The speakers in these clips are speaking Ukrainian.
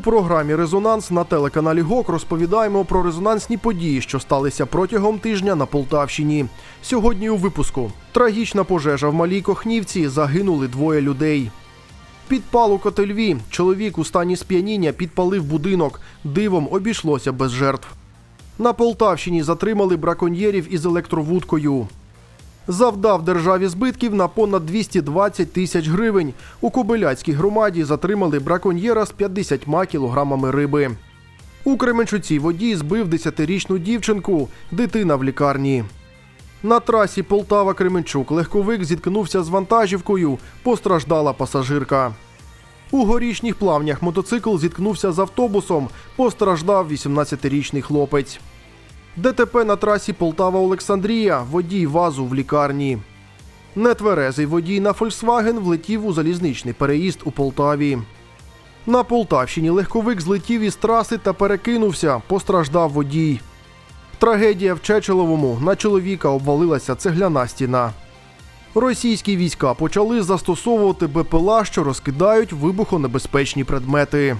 У програмі Резонанс на телеканалі ГОК розповідаємо про резонансні події, що сталися протягом тижня на Полтавщині. Сьогодні у випуску трагічна пожежа в Малій Кохнівці загинули двоє людей. Підпал у Котельві. Чоловік у стані сп'яніння підпалив будинок. Дивом обійшлося без жертв. На Полтавщині затримали браконьєрів із електровудкою. Завдав державі збитків на понад 220 тисяч гривень. У Кобиляцькій громаді затримали браконьєра з 50 кілограмами риби. У Кременчуці водій збив 10-річну дівчинку, дитина в лікарні. На трасі Полтава-Кременчук легковик зіткнувся з вантажівкою, постраждала пасажирка. У горішніх плавнях мотоцикл зіткнувся з автобусом, постраждав 18-річний хлопець. ДТП на трасі Полтава-Олександрія, водій вазу в лікарні. Нетверезий водій на Фольксваген влетів у залізничний переїзд у Полтаві. На Полтавщині легковик злетів із траси та перекинувся, постраждав водій. Трагедія в Чечеловому на чоловіка обвалилася цегляна стіна. Російські війська почали застосовувати БПЛА, що розкидають вибухонебезпечні предмети.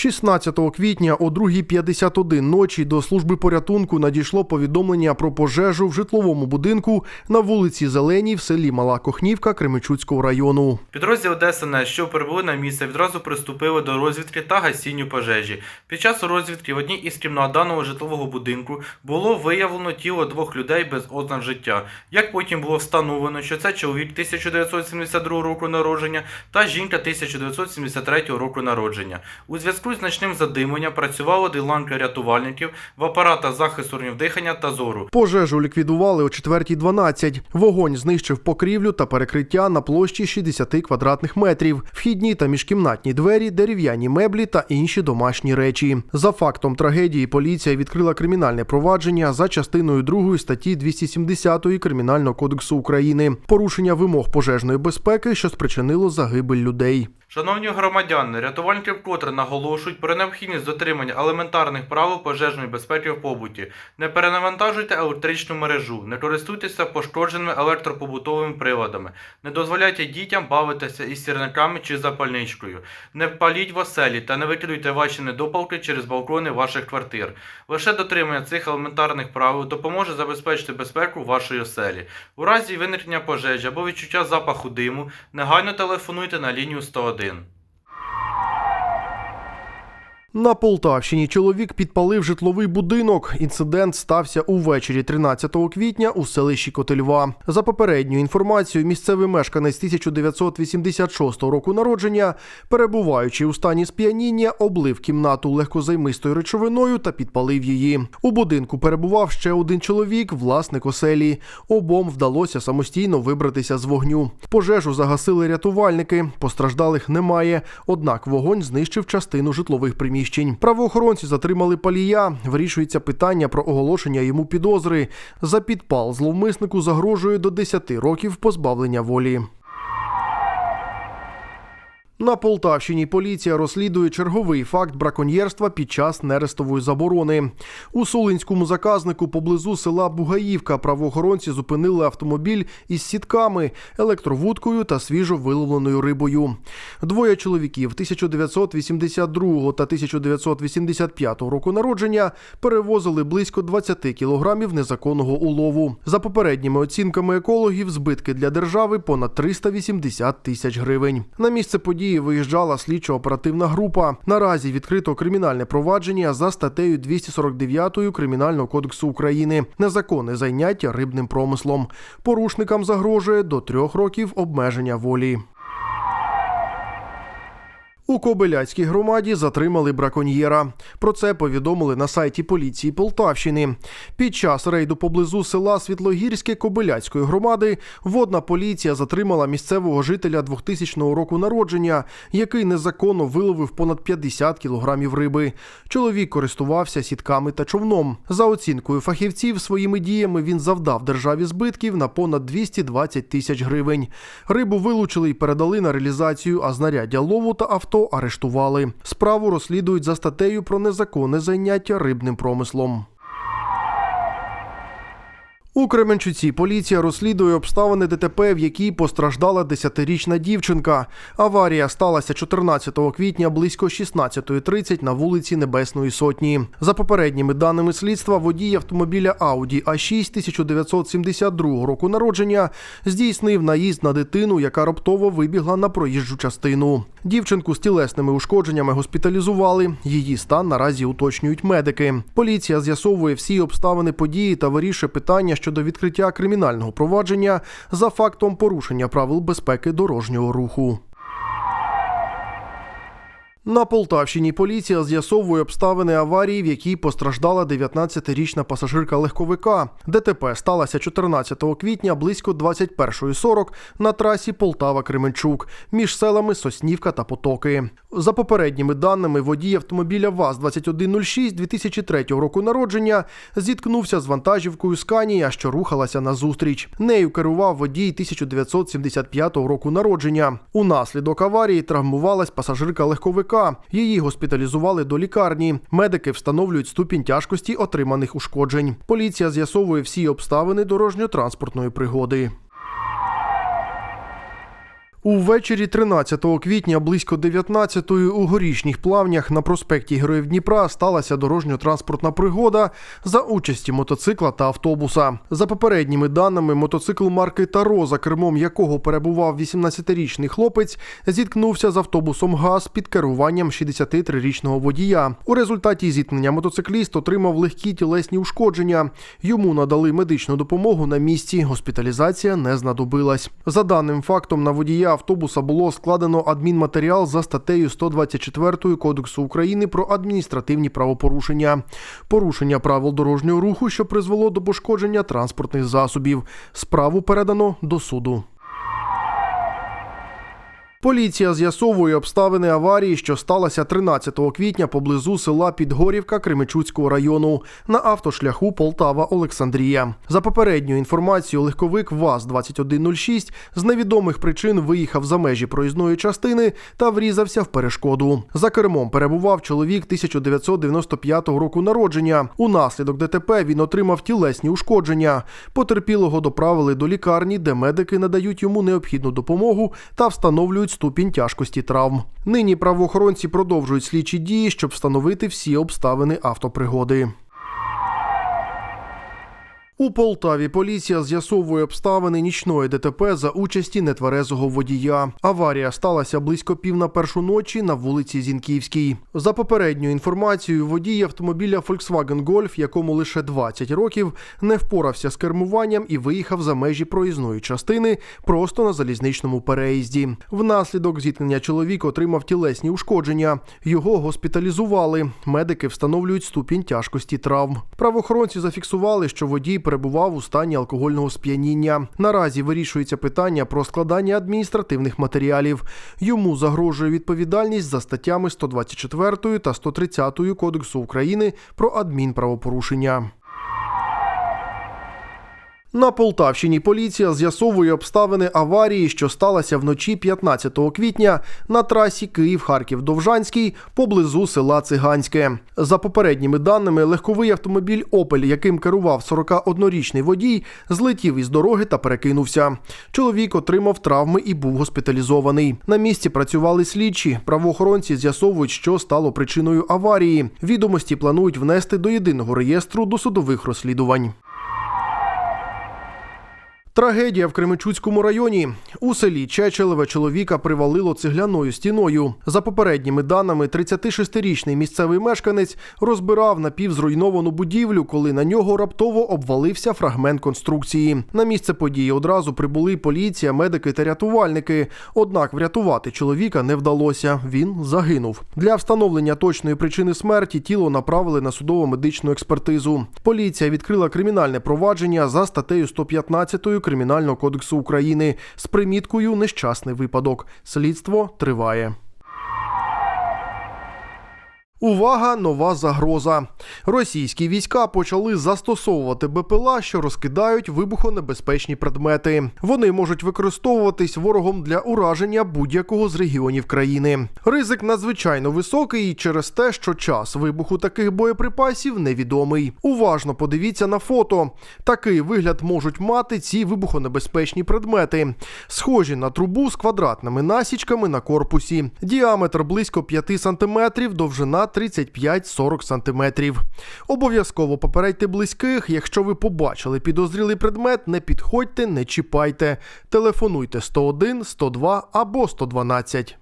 16 квітня о 2.51 ночі до служби порятунку надійшло повідомлення про пожежу в житловому будинку на вулиці Зеленій в селі Мала Кохнівка Кременчуцького району. Підрозділ ДСНС, що прибули на місце, відразу приступили до розвідки та гасінню пожежі. Під час розвідки в одній із кімнат даного житлового будинку було виявлено тіло двох людей без ознак життя. Як потім було встановлено, що це чоловік 1972 року народження та жінка 1973 року народження. У зв'язку з значним задимленням працювали диланки рятувальників в апаратах захисту дихання та зору. Пожежу ліквідували о 4.12. Вогонь знищив покрівлю та перекриття на площі 60 квадратних метрів, вхідні та міжкімнатні двері, дерев'яні меблі та інші домашні речі. За фактом трагедії поліція відкрила кримінальне провадження за частиною 2 статті 270 Кримінального кодексу України. Порушення вимог пожежної безпеки, що спричинило загибель людей. Шановні громадяни, рятувальники вкотре наголошують про необхідність дотримання елементарних правил пожежної безпеки в побуті. Не перенавантажуйте електричну мережу, не користуйтеся пошкодженими електропобутовими приладами, не дозволяйте дітям бавитися із сірниками чи запальничкою, не паліть в оселі та не викидуйте ваші недопалки через балкони ваших квартир. Лише дотримання цих елементарних правил допоможе забезпечити безпеку вашої оселі. У разі виникнення пожежі або відчуття запаху диму, негайно телефонуйте на лінію 101. 1. На Полтавщині чоловік підпалив житловий будинок. Інцидент стався увечері 13 квітня у селищі Котельва. За попередньою інформацією, місцевий мешканець 1986 року народження, перебуваючи у стані сп'яніння, облив кімнату легкозаймистою речовиною та підпалив її. У будинку перебував ще один чоловік, власник оселі. Обом вдалося самостійно вибратися з вогню. Пожежу загасили рятувальники. Постраждалих немає. Однак вогонь знищив частину житлових приміщень. Правоохоронці затримали палія. Вирішується питання про оголошення йому підозри. За підпал зловмиснику загрожує до 10 років позбавлення волі. На Полтавщині поліція розслідує черговий факт браконьєрства під час нерестової заборони. У Солинському заказнику поблизу села Бугаївка правоохоронці зупинили автомобіль із сітками, електровудкою та свіжо виловленою рибою. Двоє чоловіків 1982 та 1985 року народження перевозили близько 20 кілограмів незаконного улову. За попередніми оцінками екологів, збитки для держави понад 380 тисяч гривень. На місце події виїжджала слідчо-оперативна група. Наразі відкрито кримінальне провадження за статтею 249 Кримінального кодексу України незаконне зайняття рибним промислом. Порушникам загрожує до трьох років обмеження волі. У Кобиляцькій громаді затримали браконьєра. Про це повідомили на сайті поліції Полтавщини. Під час рейду поблизу села Світлогірське Кобиляцької громади водна поліція затримала місцевого жителя 2000 року народження, який незаконно виловив понад 50 кілограмів риби. Чоловік користувався сітками та човном. За оцінкою фахівців, своїми діями він завдав державі збитків на понад 220 тисяч гривень. Рибу вилучили і передали на реалізацію, а знаряддя лову та авто арештували. Справу розслідують за статтею про незаконне зайняття рибним промислом. У Кременчуці поліція розслідує обставини ДТП, в якій постраждала 10-річна дівчинка. Аварія сталася 14 квітня близько 16.30 на вулиці Небесної Сотні. За попередніми даними слідства, водій автомобіля Audi A6 1972 року народження здійснив наїзд на дитину, яка раптово вибігла на проїжджу частину. Дівчинку з тілесними ушкодженнями госпіталізували. Її стан наразі уточнюють медики. Поліція з'ясовує всі обставини події та вирішує питання щодо відкриття кримінального провадження за фактом порушення правил безпеки дорожнього руху. На Полтавщині поліція з'ясовує обставини аварії, в якій постраждала 19-річна пасажирка легковика. ДТП сталося 14 квітня близько 21.40 на трасі Полтава-Кременчук між селами Соснівка та Потоки. За попередніми даними, водій автомобіля ВАЗ-2106 2003 року народження зіткнувся з вантажівкою Сканія, що рухалася назустріч. Нею керував водій 1975 року народження. Унаслідок аварії травмувалась пасажирка легковика. Її госпіталізували до лікарні. Медики встановлюють ступінь тяжкості отриманих ушкоджень. Поліція з'ясовує всі обставини дорожньо-транспортної пригоди. Увечері 13 квітня близько 19-ї у горішніх плавнях на проспекті Героїв Дніпра сталася дорожньо-транспортна пригода за участі мотоцикла та автобуса. За попередніми даними, мотоцикл марки Таро, за кермом якого перебував 18-річний хлопець, зіткнувся з автобусом ГАЗ під керуванням 63-річного водія. У результаті зіткнення мотоцикліст отримав легкі тілесні ушкодження. Йому надали медичну допомогу на місці. Госпіталізація не знадобилась. За даним фактом, на водія автобуса було складено адмінматеріал за статтею 124 Кодексу України про адміністративні правопорушення, порушення правил дорожнього руху, що призвело до пошкодження транспортних засобів. Справу передано до суду. Поліція з'ясовує обставини аварії, що сталося 13 квітня поблизу села Підгорівка Кременчуцького району на автошляху Полтава-Олександрія. За попередньою інформацією, легковик ВАЗ-2106 з невідомих причин виїхав за межі проїзної частини та врізався в перешкоду. За кермом перебував чоловік 1995 року народження. Унаслідок ДТП він отримав тілесні ушкодження. Потерпілого доправили до лікарні, де медики надають йому необхідну допомогу та встановлюють ступінь тяжкості травм. Нині правоохоронці продовжують слідчі дії, щоб встановити всі обставини автопригоди. У Полтаві поліція з'ясовує обставини нічної ДТП за участі нетверезого водія. Аварія сталася близько пів на першу ночі на вулиці Зінківській. За попередньою інформацією, водій автомобіля Volkswagen Golf, якому лише 20 років, не впорався з кермуванням і виїхав за межі проїзної частини просто на залізничному переїзді. Внаслідок зіткнення чоловік отримав тілесні ушкодження. Його госпіталізували. Медики встановлюють ступінь тяжкості травм. Правоохоронці зафіксували, що водій перебував у стані алкогольного сп'яніння. Наразі вирішується питання про складання адміністративних матеріалів. Йому загрожує відповідальність за статтями 124 та 130 Кодексу України про адмінправопорушення. На Полтавщині поліція з'ясовує обставини аварії, що сталася вночі 15 квітня на трасі Київ-Харків-Довжанський поблизу села Циганське. За попередніми даними, легковий автомобіль Опель, яким керував 41-річний водій, злетів із дороги та перекинувся. Чоловік отримав травми і був госпіталізований. На місці працювали слідчі. Правоохоронці з'ясовують, що стало причиною аварії. Відомості планують внести до єдиного реєстру досудових розслідувань. Трагедія в Кременчуцькому районі. У селі Чечелеве чоловіка привалило цегляною стіною. За попередніми даними, 36-річний місцевий мешканець розбирав напівзруйновану будівлю, коли на нього раптово обвалився фрагмент конструкції. На місце події одразу прибули поліція, медики та рятувальники. Однак врятувати чоловіка не вдалося. Він загинув. Для встановлення точної причини смерті тіло направили на судово-медичну експертизу. Поліція відкрила кримінальне провадження за статтею 115 Кримінального кодексу України з приміткою нещасний випадок. Слідство триває. Увага, нова загроза. Російські війська почали застосовувати БПЛА, що розкидають вибухонебезпечні предмети. Вони можуть використовуватись ворогом для ураження будь-якого з регіонів країни. Ризик надзвичайно високий через те, що час вибуху таких боєприпасів невідомий. Уважно подивіться на фото. Такий вигляд можуть мати ці вибухонебезпечні предмети, схожі на трубу з квадратними насічками на корпусі. Діаметр близько 5 см, довжина 35-40 см. Обов'язково попередьте близьких, якщо ви побачили підозрілий предмет, не підходьте, не чіпайте. Телефонуйте 101, 102 або 112.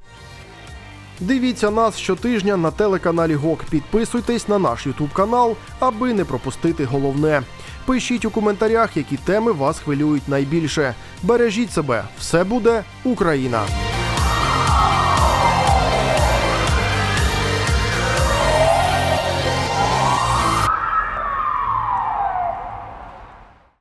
Дивіться нас щотижня на телеканалі ГОК. Підписуйтесь на наш Ютуб канал, аби не пропустити головне. Пишіть у коментарях, які теми вас хвилюють найбільше. Бережіть себе, все буде Україна!